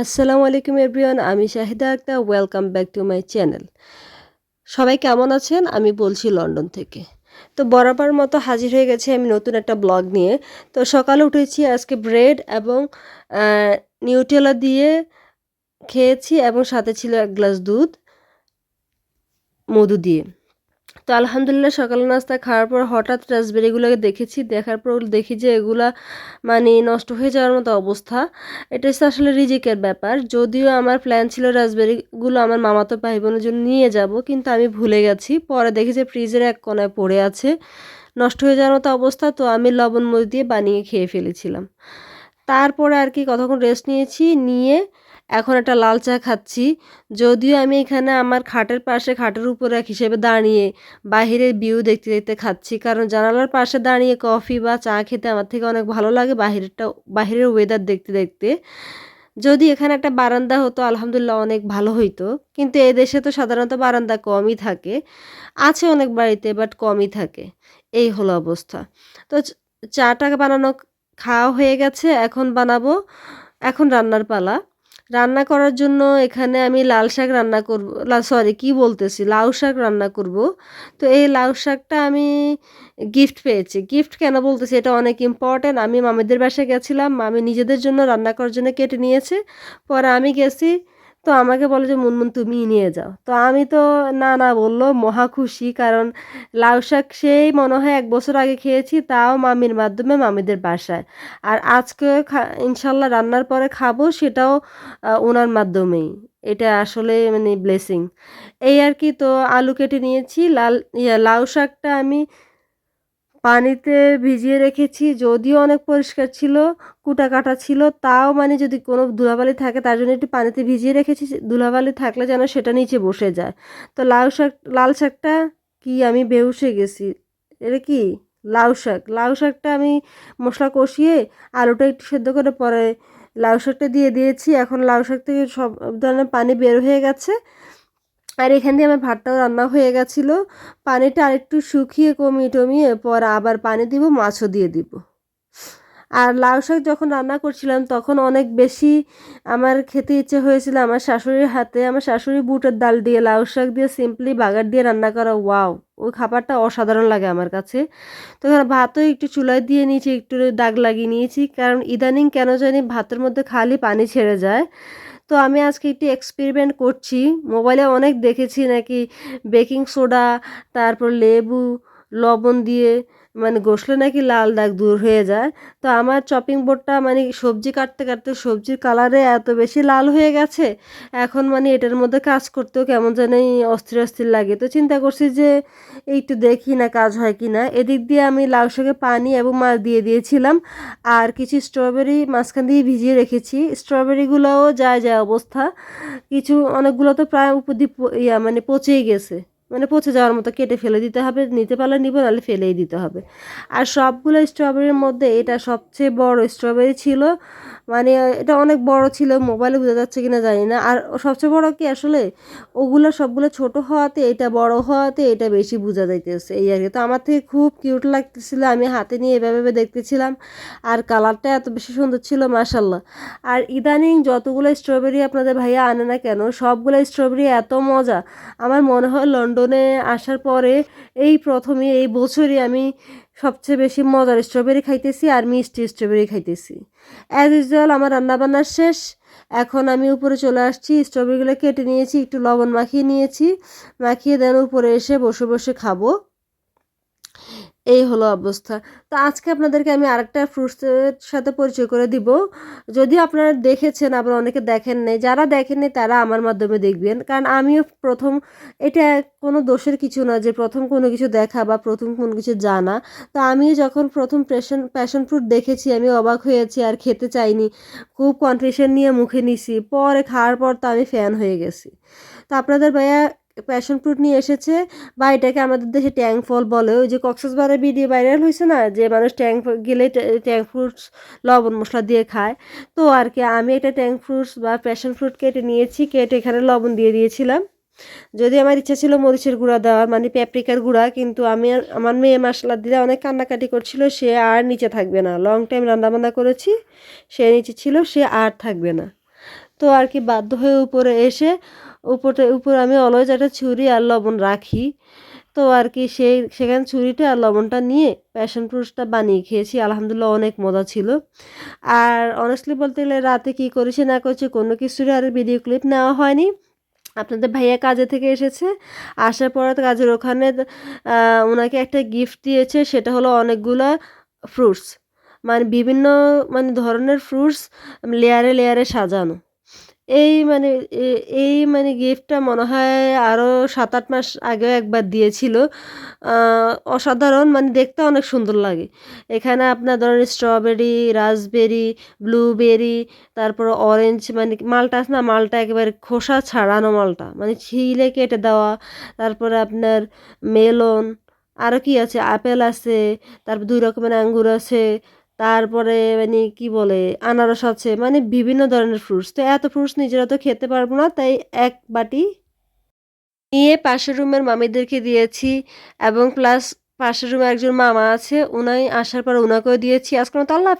আসসালামু আলাইকুম এভরিওয়ান, আমি Shahida Akter welcome back to my channel সবাই কেমন আছেন? আমি বলছি লন্ডন থেকে। তো বরাবর মতো হাজির হয়ে গেছে আমি নতুন একটা ব্লগ নিয়ে। তো সকালে উঠেছি, আজকে ব্রেড এবং নিউটেলা দিয়ে খেয়েছি এবং সাথে ছিল এক গ্লাস দুধ, মধু দিয়ে। তো আলহামদুলিল্লাহ সকালে নাস্তা খাওয়ার পর হঠাৎ রাসবেরিগুলোকে দেখেছি। দেখার পর দেখি যে এগুলা মানে নষ্ট হয়ে যাওয়ার মতো অবস্থা। এটা হচ্ছে আসলে রিজিকের ব্যাপার। যদিও আমার প্ল্যান ছিল রাসবেরিগুলো আমার মামাতো ভাই বোনের জন্য নিয়ে যাব, কিন্তু আমি ভুলে গেছি। পরে দেখি যে ফ্রিজের এক কোনায় পড়ে আছে। নষ্ট হয়ে যাওয়ার মতো অবস্থা, তো আমি লবণ মরিচ দিয়ে বানিয়ে খেয়ে ফেলেছিলাম। তারপরে আর কি কতক্ষণ রেস্ট নিয়েছি? নিয়ে এখন একটা লাল চা খাচ্ছি। যদিও আমি এখানে আমার খাটের পাশে, খাটের উপরে এক হিসেবে দাঁড়িয়ে বাহিরের ভিউ দেখতে দেখতে খাচ্ছি। কারণ জানালার পাশে দাঁড়িয়ে কফি বা চা খেতে আমার থেকে অনেক ভালো লাগে বাহিরেরটা বাহিরের ওয়েদার দেখতে দেখতে। যদি এখানে একটা বারান্দা হতো, আলহামদুলিল্লাহ অনেক ভালো হইতো। কিন্তু এ দেশে তো সাধারণত বারান্দা কমই থাকে। আছে অনেক বাড়িতে বাট কমই থাকে। এই হলো অবস্থা। তো চাটা বানানো, খাওয়া হয়ে গেছে, এখন বানাবো। এখন রান্নার পালা। রান্না করার জন্য এখানে আমি লাল শাক রান্না করব সরি কি বলতেছি? লাউ শাক রান্না করব। তো এই লাউ শাকটা আমি গিফট পেয়েছি। গিফট কেন বলতেছি? এটা অনেক ইম্পর্ট্যান্ট আমি মামিদের বাসায় গেছিলাম। মামি নিজেদের জন্য রান্না করার জন্য কেটে নিয়েছে। পরে আমি গেছি তো আমাকে বলে যে, মুনমুন, তুমিই নিয়ে যাও। তো আমি তো না না বলল, মহা খুশি, কারণ লাউ শাক সেই মনে হয় এক বছর আগে খেয়েছি, তাও মামির মাধ্যমে মামিদের বাসায়। আর আজকে ইনশাল্লাহ রান্নার পরে খাব, সেটাও ওনার মাধ্যমেই। এটা আসলে মানে ব্লেসিং এই আর কি, তো আলু কেটে নিয়েছি, লাল লাউ শাকটা আমি পানিতে ভিজিয়ে রেখেছি, যদিও অনেক পরিষ্কার ছিল কুটা কাটা ছিল, তাও মানে যদি কোনো ধুলাবালি থাকে তার জন্য একটু পানিতে ভিজিয়ে রেখেছি, ধুলাবালি থাকলে যেন সেটা নিচে বসে যায়। তো লাউ শাক, লাল শাকটা কি আমি বেহুসে গেছি? এটা কি? লাউ শাক। লাউ শাকটা আমি মশলা কষিয়ে আলুটা একটু সেদ্ধ করে পরে লাউ শাকটা দিয়ে দিয়েছি, এখন লাউ শাক থেকে সব ধরনের পানি বের হয়ে গেছে। আর এখান দিয়ে আমার ভাতটাও রান্না হয়ে গেছিল। পানিটা আরেকটু শুকিয়ে কমিয়ে টমিয়ে পর আবার পানি দিব, মাছও দিয়ে দিব। আর লাউ শাক যখন রান্না করছিলাম তখন অনেক বেশি আমার খেতে ইচ্ছে হয়েছিল। আমার শাশুড়ির হাতে আমার শাশুড়ি বুটের ডাল দিয়ে, লাউ শাক দিয়ে, সিম্পলি বাগার দিয়ে রান্না করা, ওয়াও! ওই খাবারটা অসাধারণ লাগে আমার কাছে। তো ভাতও একটু চুলায় দিয়ে নিয়েছি, একটু দাগ লাগিয়ে নিয়েছি। কারণ ইদানিং কেন জানি ভাতের মধ্যে খালি পানি ছেড়ে যায়। তো আমি আজকে একটি এক্সপেরিমেন্ট করছি। মোবাইলে অনেক দেখেছি নাকি বেকিং সোডা তারপর লেবু, লবণ দিয়ে মানে গোসলে নাকি লাল দাগ দূর হয়ে যায়। তো আমার চপিং বোর্ডটা মানে সবজি কাটতে কাটতে সবজির কালারে এত বেশি লাল হয়ে গেছে, এখন মানে এটার মধ্যে কাজ করতেও কেমন জানি অস্থির অস্থির লাগে। তো চিন্তা করছি যে একটু দেখি না কাজ হয় কি না এদিক দিয়ে আমি লাউ শাকে পানি এবং মাছ দিয়ে দিয়েছিলাম আর কিছু স্ট্রবেরি মাঝখান দিয়ে ভিজিয়ে রেখেছি। স্ট্রবেরিগুলোও যায় যায় অবস্থা। কিছু অনেকগুলো তো প্রায় উপদ্বীপ, ইয়া মানে পচেই গেছে। মানে পচে যাওয়ার মতো কেটে ফেলে দিতে হবে, নিতে পারলে নিব, নাহলে ফেলেই দিতে হবে। আর সবগুলো স্ট্রবেরির মধ্যে এটা সবচেয়ে বড় স্ট্রবেরি ছিল মানে এটা অনেক বড় ছিল মোবাইলে বোঝা যাচ্ছে কিনা জানি না। আর সবচেয়ে বড় কি, আসলে ওগুলো সবগুলো ছোট হওয়াতে, এটা বড় হওয়াতে এটা বেশি বোঝা যাইতেছে এই আর কি। তো আমার থেকে খুব কিউট লাগতেছিল, আমি হাতে নিয়ে এভাবে দেখতেছিলাম। আর কালারটা এত বেশি সুন্দর ছিল মাসাল্লাহ আর ইদানিং যতগুলো স্ট্রবেরি আপনাদের ভাইয়া আনে না কেন, সবগুলো স্ট্রবেরি এত মজা। আমার মনে হয় লন্ডনে আসার পরে এই প্রথমে, এই বছরই আমি সবচেয়ে বেশি মজার স্ট্রবেরি খাইতেছি আর মিষ্টি স্ট্রবেরি খাইতেছি। অ্যাজ ইউজুয়াল আমার রান্নাবান্না শেষ। এখন আমি উপরে চলে আসছি। স্ট্রবেরিগুলো কেটে নিয়েছি, একটু লবণ মাখিয়ে নিয়েছি। মাখিয়ে দেন উপরে এসে বসে বসে খাব। এই হলো অবস্থা। তো আজকে আপনাদেরকে আমি আরেকটা ফ্রুটসের সাথে পরিচয় করে দিব। যদি আপনারা দেখেছেন, আবার অনেকে দেখেন নাই, যারা দেখেননি তারা আমার মাধ্যমে দেখবেন। কারণ আমিও প্রথম, এটা কোনো দোষের কিছু না যে প্রথম কোনো কিছু দেখা বা প্রথম কোনো কিছু জানা। তো আমি যখন প্রথম প্যাশন প্যাশন ফ্রুট দেখেছি, আমি অবাক হয়েছি, আর খেতে চাইনি, খুব কনফিউশন নিয়ে মুখে নিছি, পরে খাওয়ার পর তো আমি ফ্যান হয়ে গেছি। তো আপনাদের ভাইয়া প্যাশন ফ্রুট নিয়ে এসেছে বা এটাকে আমাদের দেশে ট্যাং ফল বলে। ওই যে কক্সবাজারের ভিডিও ভাইরাল হয়েছে না, যে মানুষ ট্যাং গেলে ট্যাং ফ্রুটস লবণ মশলা দিয়ে খায়। তো আর কি, আমি এটা ট্যাং ফ্রুটস বা প্যাশন ফ্রুট কেটে নিয়েছি, কেটে এখানে লবণ দিয়ে দিয়েছিলাম। যদি আমার ইচ্ছা ছিল মরিচের গুঁড়া দেওয়ার মানে প্যাপ্রিকার গুঁড়া, কিন্তু আমি আমার মেয়ে মশলা দিলে অনেক কান্নাকাটি করছিল, সে আর নিচে থাকবে না। লং টাইম রান্নাবান্না করেছি, সে নিচে ছিল, সে আর থাকবে না। তো আর কি বাধ্য হয়ে উপরে এসে উপরে উপরে আমি অলওয়েজ একটা ছুরি আর লবণ রাখি। তো আর কি সেই, সেখানে ছুরিটা আর লবণটা নিয়ে প্যাশন ফ্রুটসটা বানিয়ে খেয়েছি। আলহামদুলিল্লাহ অনেক মজা ছিল। আর অনেস্টলি বলতে গেলে রাতে কী করেছে না করেছি কোনো কিছুরই আর ভিডিও ক্লিপ নেওয়া হয়নি। আপনাদের ভাইয়া কাজে থেকে এসেছে। আসার পর কাজের ওখানে ওনাকে একটা গিফট দিয়েছে, সেটা হলো অনেকগুলো ফ্রুটস মানে বিভিন্ন মানে ধরনের ফ্রুটস লেয়ারে লেয়ারে সাজানো। এই মানে এই মানে গিফটটা মনে হয় আরও সাত আট মাস আগেও একবার দিয়েছিল। অসাধারণ মানে দেখতে অনেক সুন্দর লাগে। এখানে আপনার ধরেন স্ট্রবেরি রাসবেরি ব্লুবেরি তারপর অরেঞ্জ মানে মালটা আছে না, মালটা একেবারে খোসা ছাড়ানো মালটা মানে ছিলে কেটে দেওয়া। তারপরে আপনার মেলন আরও কি আছে, আপেল আছে, তারপর দুই রকমের আঙ্গুর আছে। তারপরে মানে কি বলে, আনারস আছে মানে বিভিন্ন ধরনের ফ্রুটস তো এত ফ্রুটস নিজেরা তো খেতে পারব না, তাই এক বাটি নিয়ে পাশের রুমের মামিদেরকে দিয়েছি এবং প্লাস পাশের রুমে একজন মামা আছে, উনাই আসার পর উনাকেও দিয়েছি আজকে তো আল্লাহ।